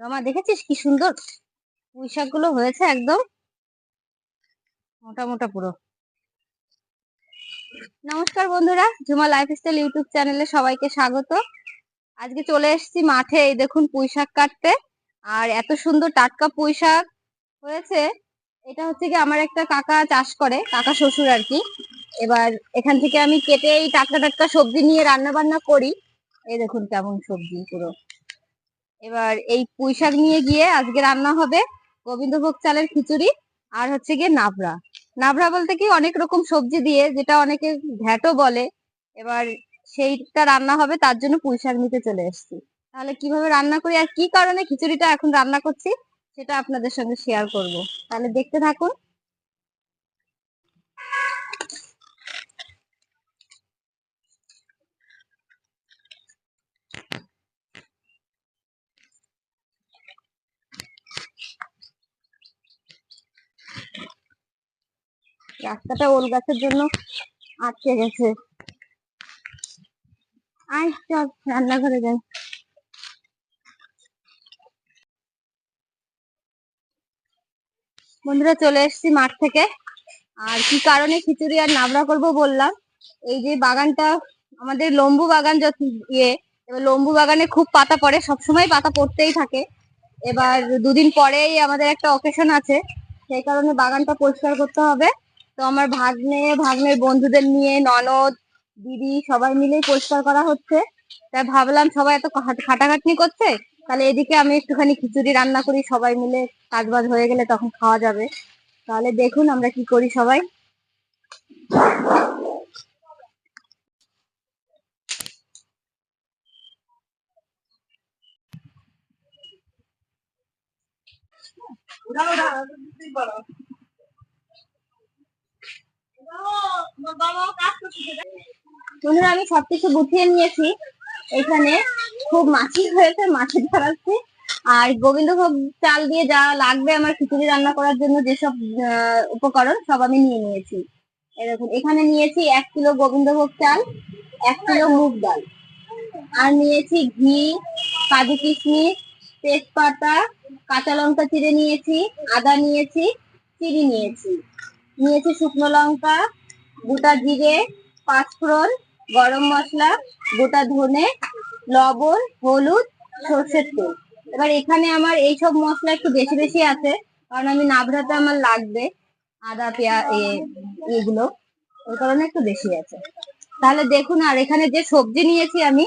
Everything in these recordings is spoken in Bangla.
রমা, দেখেছিস কি সুন্দর? পুঁই শাকগুলো হয়েছে একদম মোটা মোটা পুরো। নমস্কার বন্ধুরা, ঝুমা লাইফস্টাইল ইউটিউব চ্যানেলে সবাইকে স্বাগত। আজকে চলে এসেছি মাঠে, এই দেখুন পুঁই শাক কাটতে। আর এত সুন্দর টাটকা পুঁই শাক হয়েছে, এটা হচ্ছে কি আমার একটা কাকা চাষ করে, কাকা শ্বশুর আর কি। এবার এখান থেকে আমি কেটে এই টাটকা টাটকা সবজি নিয়ে রান্না বান্না করি। এই দেখুন কেমন সবজি পুরো। এবার এই পুঁই শাক নিয়ে গিয়ে আজকে রান্না হবে গোবিন্দভোগ চালের খিচুড়ি আর হচ্ছে গিয়ে নাবড়া। নাবড়া বলতে কি অনেক রকম সবজি দিয়ে, যেটা অনেকে ঘ্যাটও বলে। এবার সেইটা রান্না হবে, তার জন্য পুঁই শাক নিতে চলে এসেছি। তাহলে কীভাবে রান্না করি আর কি কারণে খিচুড়িটা এখন রান্না করছি, সেটা আপনাদের সঙ্গে শেয়ার করব। তাহলে দেখতে থাকুন। রাস্তাটা ওল গাছের জন্য আটকে গেছে। আয়, চল, রান্নাঘরে যাই। বন্ধুরা, চলে এসেছি মাঠ থেকে। আর কি কারণে খিচুড়ি আর নাবড়া করব বললাম। এই যে বাগানটা, আমাদের লম্বু বাগান যত ইয়ে এবার লম্বু বাগানে খুব পাতা পড়ে, সবসময় পাতা পড়তেই থাকে। এবার দুদিন পরেই আমাদের একটা অকেশন আছে, সেই কারণে বাগানটা পরিষ্কার করতে হবে। তো আমার ভাগ্নে, ভাগ্নের বন্ধুদের নিয়ে ননদ, দিদি সবাই মিলেই পরিষ্কার করা হচ্ছে। তাই ভাবলাম সবাই এত খাট- খাটাখাটনি করছে, তাহলে এদিকে আমি একটুখানি খিচুড়ি রান্না করি, সবাই মিলে কাজবাজ হয়ে গেলে তখন খাওয়া যাবে। তাহলে দেখুন আমরা কি করি সবাই। বন্ধুরা, আমি সবকিছু গুছিয়ে নিয়েছি। এখানে খুব মাছি হয়েছে মাছি ধরাচ্ছি। আর গোবিন্দভোগ চাল দিয়ে যা লাগবে আমার খিচুড়ি রান্না করার জন্য যেসব উপকরণ, সব আমি নিয়ে নিয়েছি। দেখুন, এখানে নিয়েছি এক কিলো গোবিন্দভোগ চাল, এক কিলো মুগ ডাল। আর নিয়েছি ঘি, কাজু কিশমিশ, তেজপাতা, কাঁচা লঙ্কা চিড়ে নিয়েছি, আদা নিয়েছি, চিনি নিয়েছি। নিয়েছি শুকনো লঙ্কা গোটা জিরে, পাঁচফোড়ন, গরম মশলা, গোটা ধনে, লবণ, হলুদ, সর্ষের তেল। এবার এখানে আমার এইসব মশলা একটু বেশি বেশি আছে, কারণ আমি নাবড়াতে আমার লাগবে আদা, পেঁয়াজ এগুলো। ওই কারণে একটু বেশি আছে। তাহলে দেখুন, আর এখানে যে সবজি নিয়েছি আমি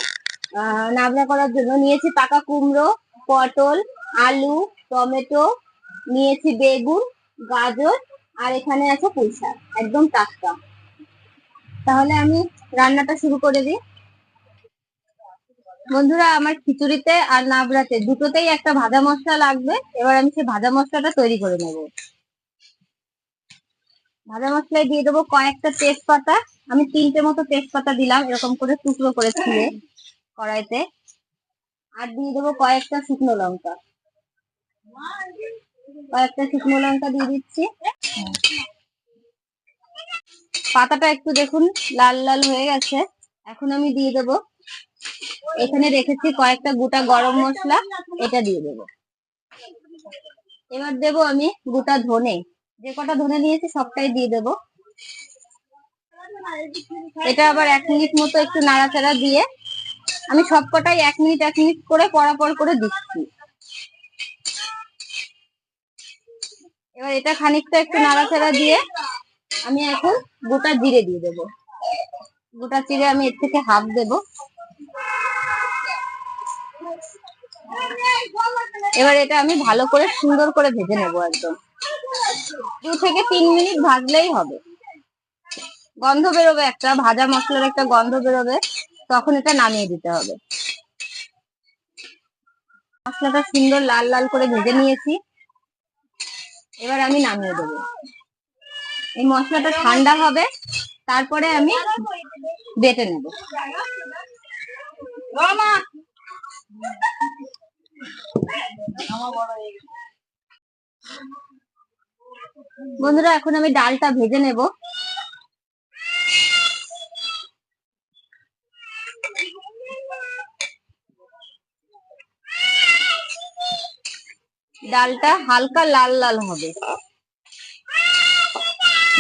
নাবড়া করার জন্য নিয়েছি পাকা কুমড়ো, পটল, আলু, টমেটো, নিয়েছি বেগুন, গাজর, আর এখানে আছে পুঁই শাক একদম টাটকা। তাহলে আমি রান্নাটা শুরু করে দিই। বন্ধুরা, আমার খিচুড়িতে আর নাবড়াতে দুটোতেই একটা ভাজা মশলা লাগবে। এবার আমি সেই ভাজা মশলাটা তৈরি করে নেব। ভাজা মশলায় দিয়ে দেবো কয়েকটা তেজপাতা। আমি তিনটে মতো তেজপাতা দিলাম, এরকম করে টুকরো করে ছিঁড়ে কড়াইতে। আর দিয়ে দেবো কয়েকটা শুকনো লঙ্কা। কয়েকটা শুকনো লঙ্কা দিয়ে দিচ্ছি। পাতাটা একটু দেখুন, লাল লাল হয়ে গেছে। এখন আমি দিয়ে দেবো। এখানে রেখেছি কয়েকটা গোটা গরম মশলা, এটা দিয়ে দেবো। এবার দেবো আমি গোটা ধনে। যে কটা ধনে নিয়েছি সবটাই দিয়ে দেবো। এটা আবার এক মিনিট মতো একটু নাড়াচাড়া দিয়ে আমি সবকটাই এক মিনিট এক মিনিট করে পরাপর করে দিচ্ছি। এবার এটা খানিকটা একটু নাড়াচাড়া দিয়ে আমি এখন গোটা জিরে দিয়ে দেবো। গোটা জিরে আমি এর থেকে হাফ দেবো। এবার এটা আমি ভালো করে সুন্দর করে ভেজে নেব একদম। দু থেকে তিন মিনিট ভাজলেই হবে। গন্ধ বেরোবে একটা, ভাজা মশলার একটা গন্ধ বেরোবে, তখন এটা নামিয়ে দিতে হবে। মশলাটা সুন্দর লাল লাল করে ভেজে নিয়েছি। এবার আমি নামিয়ে দেবো। এই মশলাটা ঠান্ডা হবে, তারপরে আমি বেটে নেব। বন্ধুরা, এখন আমি ডালটা ভেজে নেব। ডালটা হালকা লাল লাল হবে।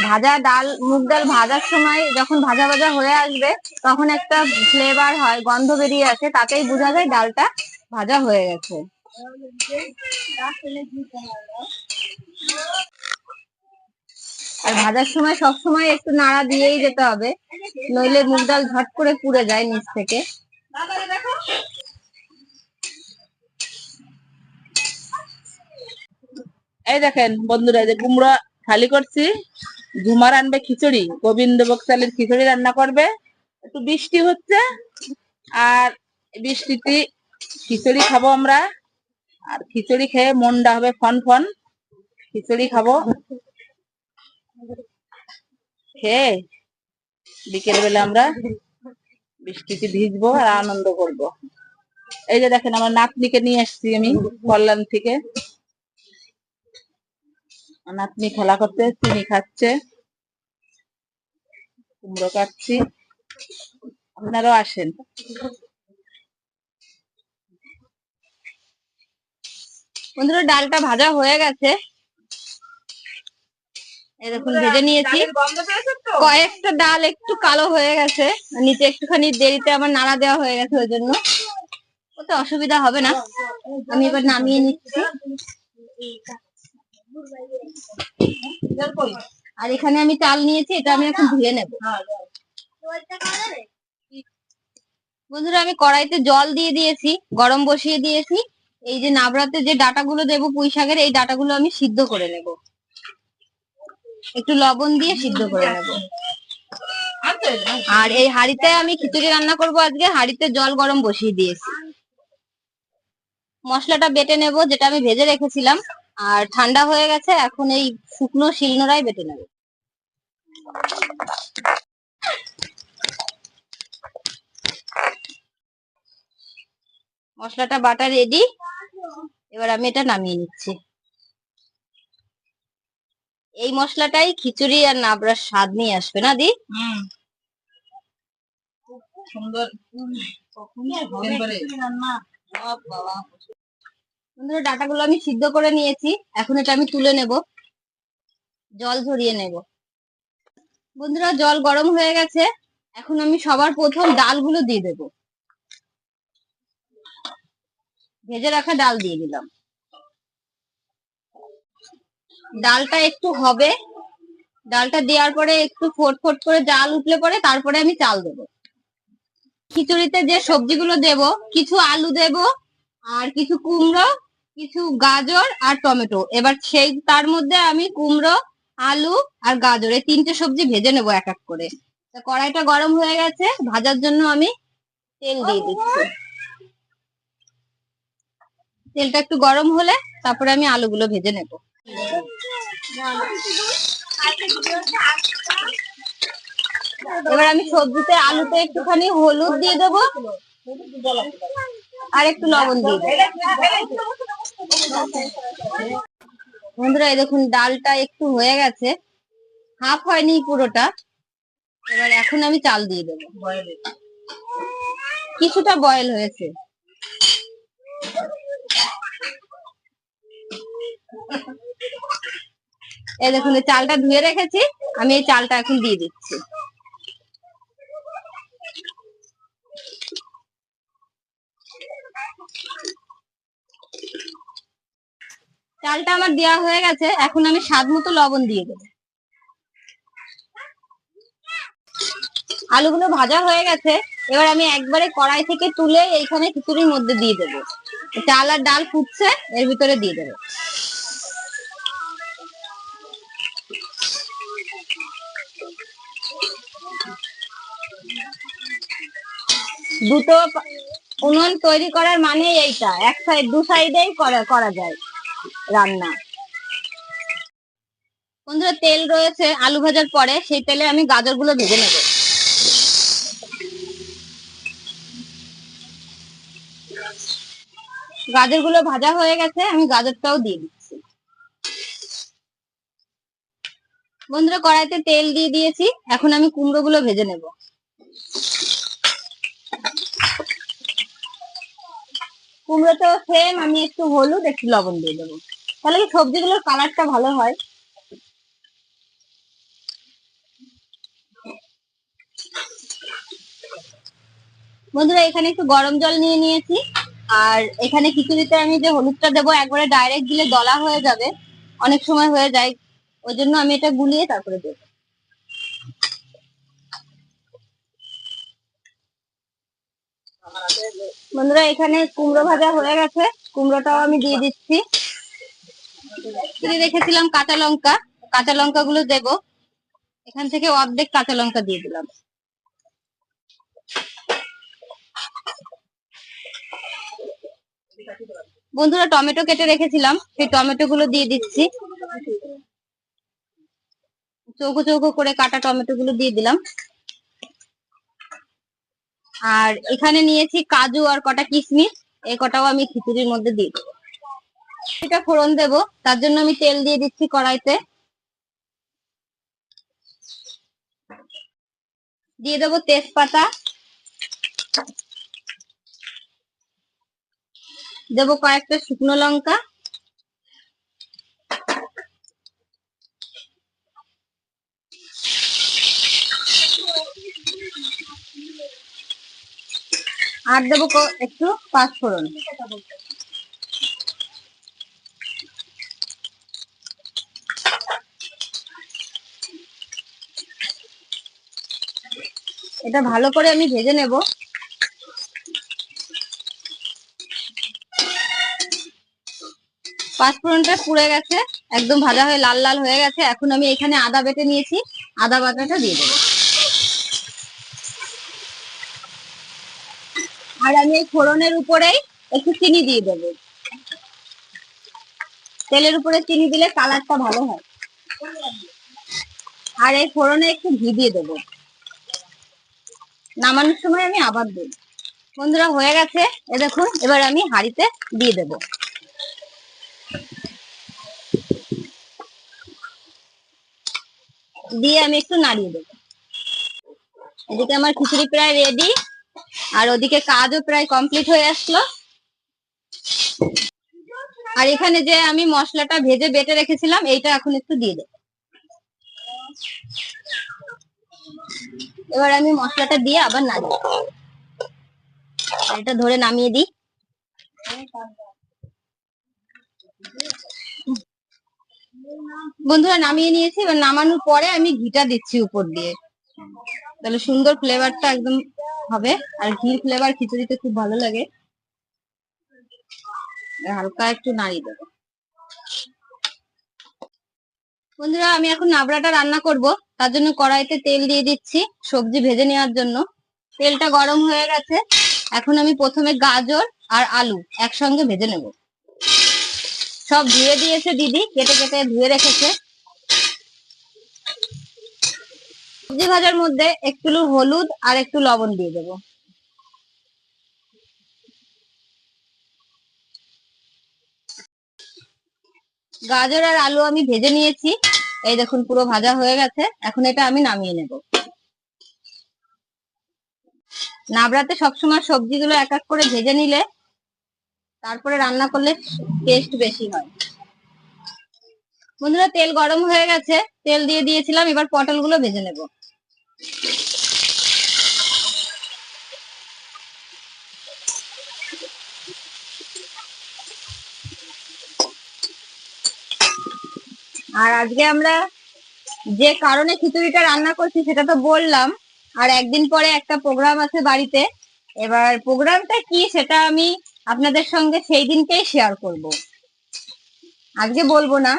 ভাজা ডাল, মুগ ডাল ভাজার সময় যখন ভাজা ভাজা হয়ে আসবে, তখন একটা ফ্লেভার হয়, গন্ধ বেরিয়ে আসে, তাতেই বোঝা যায় ডালটা ভাজা হয়ে গেছে। আর ভাজার সময় সব সময় একটু নাড়া দিয়েই যেতে হবে, নইলে মুগ ডাল ঝট করে পুড়ে যায় নিচ থেকে। এই দেখেন বন্ধুরা যে কুমড়া খালি করছি। ঝুমার আনবে খিচুড়ি গোবিন্দভোগ চালের খিচুড়ি রান্না করবে, একটু বৃষ্টি হচ্ছে, আর বৃষ্টিতে খিচুড়ি খাব আমরা, আর খিচুড়ি খেয়ে মনটা হবে ফন ফন, খিচুড়ি খাব, খেয়ে বিকেল বেলা আমরা বৃষ্টিতে ভিজবো আর আনন্দ করব। এই যে দেখেন আমার নাতনিকে নিয়ে এসেছি আমি কল্যাণ থেকে। নাতনি খেলা করতে, চিনি খাচ্ছে। কুমড়ো কাটছি। আপনারাও আসেন। বন্ধুরা ডালটা ভাজা হয়ে গেছে। দেখুন ভেজে নিয়েছি। কয়েকটা ডাল একটু কালো হয়ে গেছে। নিচে একটুখানি দেরিতে আমার নাড়া দেওয়া হয়ে গেছে ওই জন্য। ওতে অসুবিধা হবে না। আমি এবার নামিয়ে নিচ্ছি। আর এখানে আমি চাল নিয়েছি, এটা আমি এখন ধুয়ে নেব। বন্ধুরা, আমি কড়াইতে জল দিয়ে দিয়েছি, গরম বসিয়ে দিয়েছি। এই যে নাবড়াতে যে ডাটাগুলো দেবো পুঁই শাকের, এই ডাটাগুলো আমি সিদ্ধ করে নেব। একটু লবণ দিয়ে সিদ্ধ করে নেব। আর এই হাঁড়িতে আমি খিচুড়ি রান্না করব আজকে। হাঁড়িতে জল গরম বসিয়ে দিয়েছি। মশলাটা বেটে নেব, যেটা আমি ভেজে রেখেছিলাম। আর ঠান্ডা হয়ে গেছে এখন এই শুকনো শিলনোড়াই বেটে নেব। মশলাটা বাটা রেডি এবার আমি এটা নামিয়ে নিচ্ছি। এই মশলাটাই খিচুড়ি আর নাবড়ার স্বাদ নিয়ে আসবে না দি? সুন্দর। বন্ধুরা ডাটাগুলো আমি সিদ্ধ করে নিয়েছি, এখন এটা আমি তুলে নেব। জল ঝরিয়ে নেব। বন্ধুরা, জল গরম হয়ে গেছে। এখন আমি সবার প্রথম ডালগুলো দিয়ে দেব। ভেজে রাখা ডাল দিয়ে দিলাম। ডালটা একটু হবে। ডালটা দেওয়ার পরে একটু ফোট ফোট করে জাল উঠলে পরে তারপরে আমি চাল দেব। খিচুড়িতে যে সবজিগুলো দেব, কিছু আলু দেব আর কিছু কুমড়ো কিছু গাজর আর টমেটো। এবার সেই, তার মধ্যে আমি কুমড়ো, আলু আর গাজর, এই তিনটে সবজি ভেজে নেব এক এক করে। কড়াইটা গরম হয়ে গেছে, ভাজার জন্য আমি তেল দিয়ে দিচ্ছি। তেলটা একটু গরম হলে তারপরে আমি আলুগুলো ভেজে নেব। এবার আমি সবজিতে আলুতে একটুখানি হলুদ দিয়ে দেবো। আর একটু লবণ দিয়ে বন্ধুরা, এই দেখুন, ডালটা একটু হয়ে গেছে। হাফ হয়নি পুরোটা। এবার এখন আমি চাল দিয়ে দেবো। কিছুটা বয়েল হয়েছে। এই দেখুন চালটা ধুয়ে রেখেছি। আমি এই চালটা এখন দিয়ে দিচ্ছি। চালটা আমার দেওয়া হয়ে গেছে। এখন আমি স্বাদ মতো লবণ দিয়ে দেবো। আলুগুলো ভাজা হয়ে গেছে। এবার আমি একবারে কড়াই থেকে তুলে এইখানে খিচুড়ির মধ্যে দিয়ে দেবো। চাল আর ডাল ফুটছে, এর ভিতরে দিয়ে দেবো। দুটো উনুন তৈরি করার মানে এইটা। এক সাইড দু সাইডেই করা যায় রান্না। বন্ধুরা, তেল রয়েছে আলু ভাজার পরে। সেই তেলে আমি গাজরগুলো ভেজে নেব। গাজরগুলো ভাজা হয়ে গেছে, আমি গাজরটাও দিয়ে দিচ্ছি। বন্ধুরা, কড়াইতে তেল দিয়ে দিয়েছি। এখন আমি কুমড়ো গুলো ভেজে নেব। কুমড়োতেও সেম আমি একটু হলুদ, একটু লবণ দিয়ে দেবো। তাহলে কি সবজিগুলোর কালারটা ভালো হয়? বন্ধুরা, এখানে একটু গরম জল নিয়ে নিয়েছি। আর এখানে খিচুড়িতে আমি যে হলুদটা দেবো, একবারে ডাইরেক্ট দিলে দলা হয়ে যাবে। অনেক সময় হয়ে যায়। ওই জন্য আমি এটা গুলিয়ে তারপরে দেবো। বন্ধুরা, এখানে কুমড়ো ভাজা হয়ে গেছে। কুমড়োটাও আমি দিয়ে দিচ্ছি। রেখেছিলাম কাঁচা লঙ্কা। কাঁচা লঙ্কা গুলো দেবো। এখান থেকে অর্ধেক কাঁচা লঙ্কা দিয়ে দিলাম। বন্ধুরা, টমেটো কেটে রেখেছিলাম। সেই টমেটো গুলো দিয়ে দিচ্ছি। চৌকো চৌকো করে কাটা টমেটো গুলো দিয়ে দিলাম। আর এখানে নিয়েছি কাজু আর কটা কিশমিশ। এই কটাও আমি খিচুড়ির মধ্যে দেবো। এটা ফোড়ন দেব। তার জন্য আমি তেল দিয়ে দিচ্ছি কড়াইতে। দিয়ে দেবো তেজপাতা। দেবো কয়েকটা শুকনো লঙ্কা। আর দেবো একটু পাঁচফোড়ন এটা ভালো করে আমি ভেজে নেব। পাঁচফোড়নটা পুড়ে গেছে, একদম ভাজা হয়ে লাল লাল হয়ে গেছে। এখন আমি এখানে আদা বেটে নিয়েছি, আদা বাটাটা দিয়ে দেবো। আর আমি এই ফোড়নের উপরেই একটু চিনি দিয়ে দেবো। তেলের উপরে চিনি দিলে কালারটা ভালো হয়। আর এই ফোড়নে একটু ঘি দিয়ে দেবো। নামানোর সময় আমি আবার দেব। বন্ধুরা, হয়ে গেছে। এ দেখুন, এবার আমি হাঁড়িতে দিয়ে দেব। দিয়ে আমি একটু নাড়িয়ে দেবো। এদিকে আমার খিচুড়ি প্রায় রেডি আর ওদিকে কাজও প্রায় কমপ্লিট হয়ে আসলো। আর এখানে যে আমি মশলাটা ভেজে বেটে রেখেছিলাম, এইটা এখন একটু দিয়ে দেবো। এবার আমি মশলাটা দিয়ে আবার নাড়ি। এটা ধরে নামিয়ে দিই। বন্ধুরা, নামিয়ে নিয়েছি। এবার নামানোর পরে আমি ঘিটা দিচ্ছি উপর দিয়ে। তাহলে সুন্দর ফ্লেভারটা একদম হবে। আর ঘির ফ্লেভার খিচুড়িতে খুব ভালো লাগে। হালকা একটু নাড়িয়ে দেবো। বন্ধুরা, আমি এখন নাবড়াটা রান্না করব। তার জন্য কড়াইতে তেল দিয়ে দিচ্ছি সবজি ভেজে নেওয়ার জন্য। তেলটা গরম হয়ে গেছে। এখন আমি প্রথমে গাজর আর আলু একসঙ্গে ভেজে নেব। সব ধুয়ে দিয়েছে দিদি, কেটে কেটে ধুয়ে রেখেছে। সবজি ভাজার মধ্যে একটু হলুদ আর একটু লবণ দিয়ে দেবো। গাজর আর আলু আমি ভেজে নিয়েছি। এই দেখুন, পুরো ভাজা হয়ে গেছে। এখন এটা আমি নামিয়ে নেব। নাবড়াতে সবসময় সবজিগুলো এক এক করে ভেজে নিলে তারপরে রান্না করলে টেস্ট বেশি হয়। বন্ধুরা, তেল গরম হয়ে গেছে। তেল দিয়ে দিয়েছিলাম, এবার পটলগুলো ভেজে নেব। আর আজকে আমরা যে কারণে খিচুড়িটা রান্না করছি সেটা তো বললাম, আর একদিন পরে একটা প্রোগ্রাম আছে বাড়িতে। এবার প্রোগ্রামটা কি সেটা আমি আপনাদের সঙ্গে সেই দিনকেই শেয়ার করব। আজকে বলব না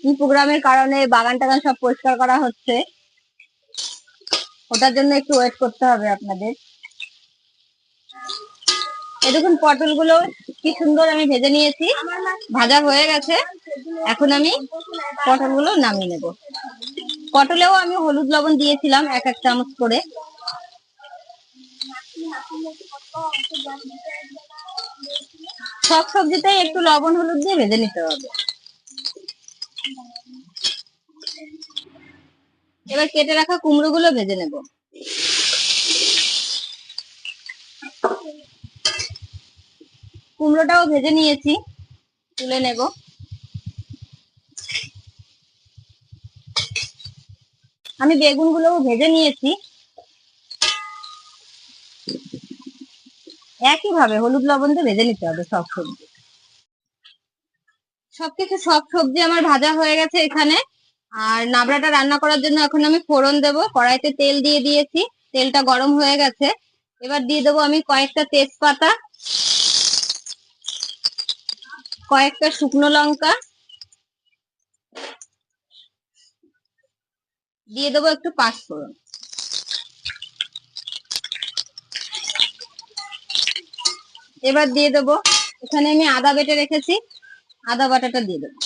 কি প্রোগ্রামের কারণে বাগান টাগান সব পরিষ্কার করা হচ্ছে। ওটার জন্য একটু ওয়েট করতে হবে আপনাদের। এই দেখুন, পটলগুলো কি সুন্দর আমি ভেজে নিয়েছি। ভাজা হয়ে গেছে। এখন আমি পটলগুলো নামিয়ে নেব। পটলেও আমি হলুদ লবণ দিয়েছিলাম এক এক চামচ করে। সব সবজিতেই একটু লবণ হলুদ দিয়ে ভেজে নিতে হবে। এবার কেটে রাখা কুমড়ো গুলো ভেজে নেব। কুমড়োটাও ভেজে নিয়েছি, তুলে নেব। আমি বেগুন গুলোও ভেজে নিয়েছি। একইভাবে হলুদ লবণ দিয়ে ভেজে নিতে হবে সব সবজি। সবকিছু সব সবজি আমার ভাজা হয়ে গেছে এখানে। আর নাবড়াটা রান্না করার জন্য এখন আমি ফোড়ন দেব। কড়াইতে তেল দিয়ে দিয়েছি। তেলটা গরম হয়ে গেছে। এবার দিয়ে দেবো আমি কয়েকটা তেজপাতা, কয়েকটা শুকনো লঙ্কা। দিয়ে দেবো একটু পাঁচফোড়ন। এবার দিয়ে দেবো, এখানে আমি আদা বেটে রেখেছি। আদা বাটাটা দিয়ে দেবো।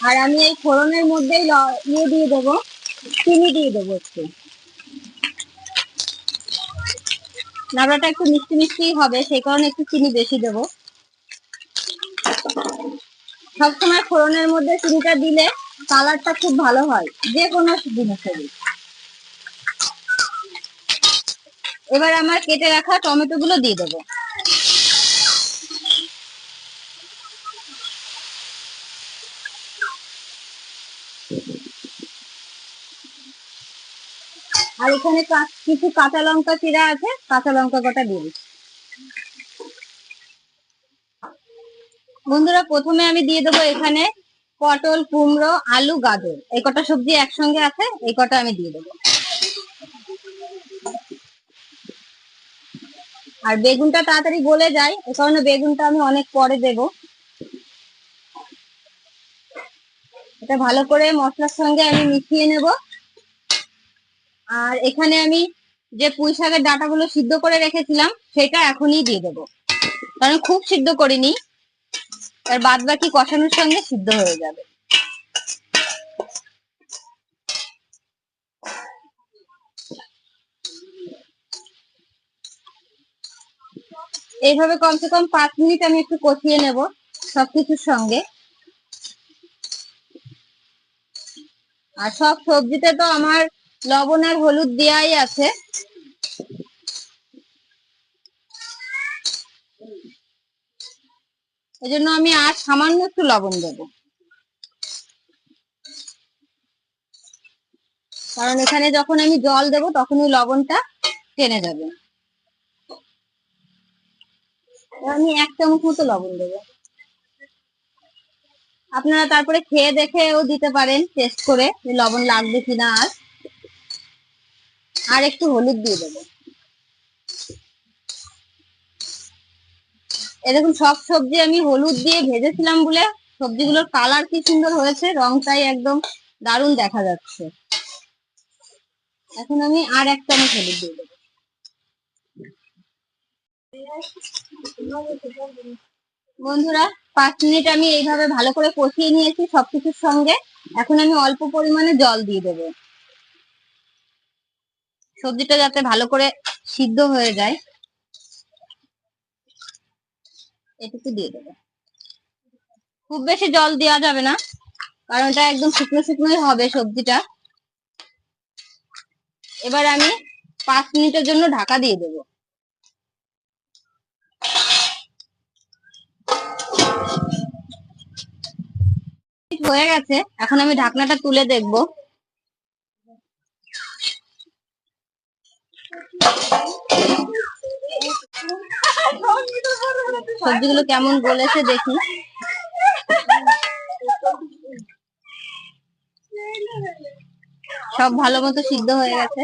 আর আমি এই ফোড়নের মধ্যেই ইয়ে দিয়ে দেবো, চিনি দিয়ে দেবো একটু। নাবড়াটা একটু মিষ্টি মিষ্টি হবে, সেই কারণে একটু চিনি বেশি দেবো। সবসময় ফোড়নের মধ্যে চিনিটা দিলে কালারটা খুব ভালো হয়, যে কোনো জিনিসেরই। এবার আমার কেটে রাখা টমেটো গুলো দিয়ে দেবো। আর এখানে কিছু কাঁচা লঙ্কা চিরা আছে, কাঁচা লঙ্কা কটা দিয়ে দিচ্ছি। বন্ধুরা, প্রথমে আমি দিয়ে দেবো এখানে পটল, কুমড়ো, আলু, গাজর। এই কটা সবজি একসঙ্গে আছে, এই কটা আমি দিয়ে দেবো। আর বেগুনটা তাড়াতাড়ি গলে যায়, এ কারণে বেগুনটা আমি অনেক পরে দেব। এটা ভালো করে মশলার সঙ্গে আমি মিশিয়ে নেব। আর এখানে আমি যে পুঁই শাকের ডাটাগুলো সিদ্ধ করে রেখেছিলাম, সেটা এখনই দিয়ে দেবো। কারণ খুব সিদ্ধ করিনি আর বাদ বাকি কষানোর সঙ্গে সিদ্ধ হয়ে যাবে। এইভাবে কমসে কম পাঁচ মিনিট আমি একটু কষিয়ে নেব সবকিছুর সঙ্গে। আর সব সবজিতে তো আমার লবণ আর হলুদ দেওয়াই আছে। এজন্য আমি আর সামান্য একটু লবণ দেবো। কারণ এখানে যখন আমি জল দেবো তখনই লবণটা টেনে যাবে। আমি এক চামচ মতো লবণ দেবো। আপনারা তারপরে খেয়ে দেখেও দিতে পারেন, টেস্ট করে লবণ লাগবে কিনা আর। আর একটু হলুদ দিয়ে দেবো। এরকম সব সবজি আমি হলুদ দিয়ে ভেজেছিলাম বলে সবজিগুলোর কালার কি সুন্দর হয়েছে, রংটাই একদম দারুণ দেখা যাচ্ছে। এখন আমি আর এক চামচ হলুদ দিয়ে দেবো। বন্ধুরা, পাঁচ মিনিট আমি এইভাবে ভালো করে কষিয়ে নিয়েছি সবকিছুর সঙ্গে। এখন আমি অল্প পরিমাণে জল দিয়ে দেবো। সবজিটা যাতে ভালো করে সিদ্ধ হয়ে যায়, এটুকু দিয়ে দেবো। খুব বেশি জল দেওয়া যাবে না, কারণ এটা একদম শুকনো শুকনোই হবে সবজিটা। এবার আমি পাঁচ মিনিটের জন্য ঢাকা দিয়ে দেবো। হয়ে গেছে, এখন আমি ঢাকনাটা তুলে দেখব। সবজিগুলো কেমন বলেছে দেখি। সব ভালো মতো সিদ্ধ হয়ে গেছে।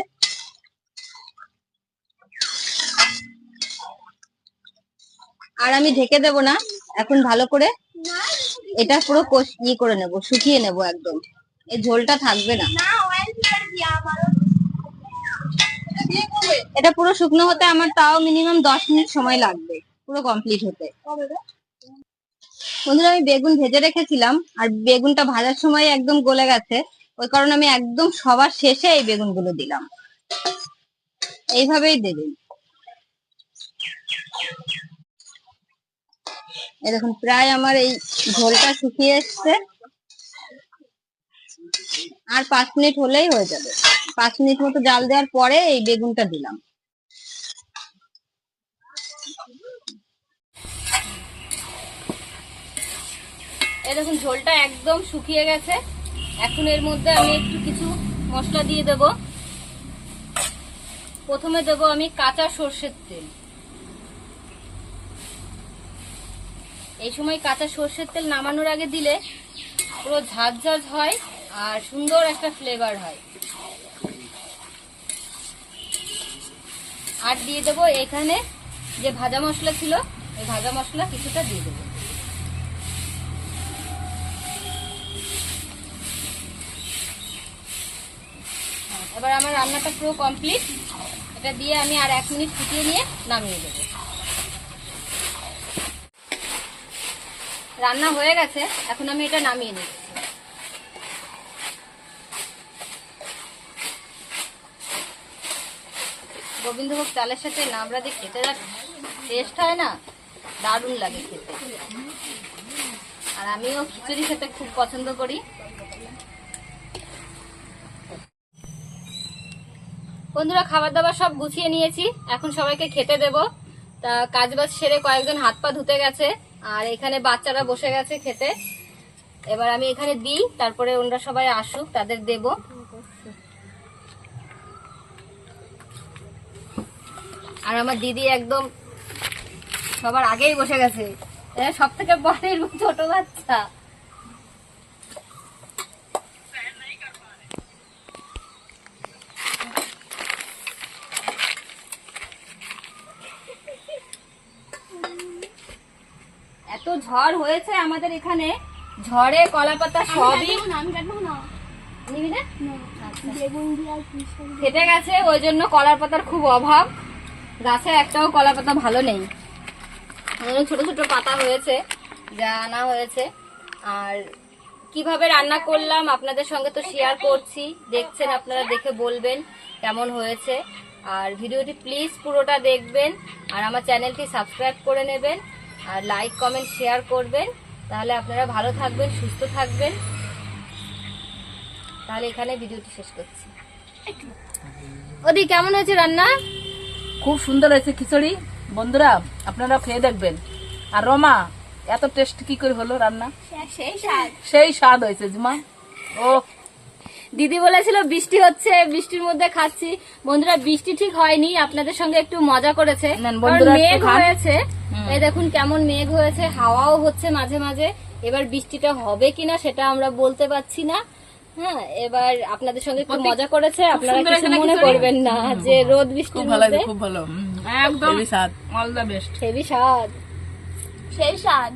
আর আমি ঢেকে দেব না, এখন ভালো করে এটা পুরো ইয়ে করে নেব, শুকিয়ে নেব একদম। এই ঝোলটা থাকবে না। এটা পুরো শুকনো হতে আমার তাও মিনিমাম দশ মিনিট সময় লাগবে, পুরো কমপ্লিট হতে। বন্ধুরা, আমি বেগুন ভেজে রেখেছিলাম, আর বেগুনটা ভাজার সময় একদম গলে গেছে, ওই কারণে আমি একদম সবার শেষে এই বেগুনগুলো দিলাম। এইভাবেই দেবেন। দেখুন, প্রায় আমার এই ঝোলটা শুকিয়ে এসছে। আর পাঁচ মিনিট হলেই হয়ে যাবে। পাঁচ মিনিট মতো জাল দেওয়ার পরে এই বেগুনটা দিলাম। দেখুন, ঝোলটা একদম শুকিয়ে গেছে। এখন এর মধ্যে আমি একটু কিছু মশলা দিয়ে দেব। প্রথমে দেব আমি কাঁচা সর্ষের তেল। এই সময় কাঁচা সর্ষের তেল নামানোর আগে দিলে পুরো ঝাঁঝ ঝাঁঝ হয় আর সুন্দর একটা ফ্লেভার হয়। আর দিয়ে দেবো এখানে যে ভাজা মশলা ছিল, এই ভাজা মশলা কিছুটা দিয়ে দেবো। এবার আমার রান্নাটা পুরো কমপ্লিট এটা দিয়ে আমি আর এক মিনিট ফুটিয়ে নিয়ে নামিয়ে দেবো। রান্না হয়ে গেছে, এখন আমি এটা নামিয়ে নিচ্ছি গোবিন্দভোগ চালের সাথে নামড়া দিয়ে খেতে যা টেস্ট হয় না, দারুণ লাগে খেতে। আর আমিও খিচুড়ি খেতে খুব পছন্দ করি। বন্ধুরা খাবার দাবার সব গুছিয়ে নিয়েছি। এখন সবাইকে খেতে দেব। তা কাজ বাজ সেরে কয়েকজন হাত পা ধুতে গেছে, আর এখানে বাচ্চারা বসে গেছে খেতে। এবার আমি এখানে দিই, তারপরে ওনারা সবাই আসুক, তাদের দেব। আর আমার দিদি একদম সবার আগেই বসে গেছে। সব থেকে বড় ছোট বাচ্চা। এত ঝড় হয়েছে আমাদের এখানে। ঝড়ে কলা পাতা সবই না? আচ্ছা। ফেটে গেছে ওই জন্য কলার পাতার খুব অভাব। গাছে একটাও কলা পাতা ভালো নেই। ছোট ছোট পাতা হয়েছে যা আনা হয়েছে। আর কীভাবে রান্না করলাম আপনাদের সঙ্গে তো শেয়ার করছি। দেখছেন আপনারা দেখে বলবেন কেমন হয়েছে। আর ভিডিওটি প্লিজ পুরোটা দেখবেন আর আমার চ্যানেলটি সাবস্ক্রাইব করে নেবেন আর লাইক কমেন্ট শেয়ার করবেন। তাহলে আপনারা ভালো থাকবেন, সুস্থ থাকবেন। তাহলে এখানে ভিডিওটি শেষ করছি। ওদি, কেমন হয়েছে রান্না? খুব সুন্দর হয়েছে খিচুড়ি। বন্ধুরা আপনারা খেয়ে দেখবেন। আর রমা এত টেস্ট কি করে হলো রান্না? সেই স্বাদ। হয়েছে জুমা। ও। দিদি বলেছিল বৃষ্টি হচ্ছে বৃষ্টির মধ্যে খাচ্ছি। বন্ধুরা বৃষ্টি ঠিক হয়নি আপনাদের সঙ্গে একটু মজা করেছে। মেঘ হয়েছে। এই দেখুন কেমন মেঘ হয়েছে হাওয়াও হচ্ছে মাঝে মাঝে। এবার বৃষ্টিটা হবে কিনা সেটা আমরা বলতে পারছি না। হ্যাঁ এবার আপনাদের সঙ্গে একটু মজা করেছে। আপনারা কিছু মনে করবেন না যে রোদ বৃষ্টি খুব ভালো খুব ভালো। একদম। স্বাদ। অল দা বেস্ট হেভি স্বাদ। সেই স্বাদ।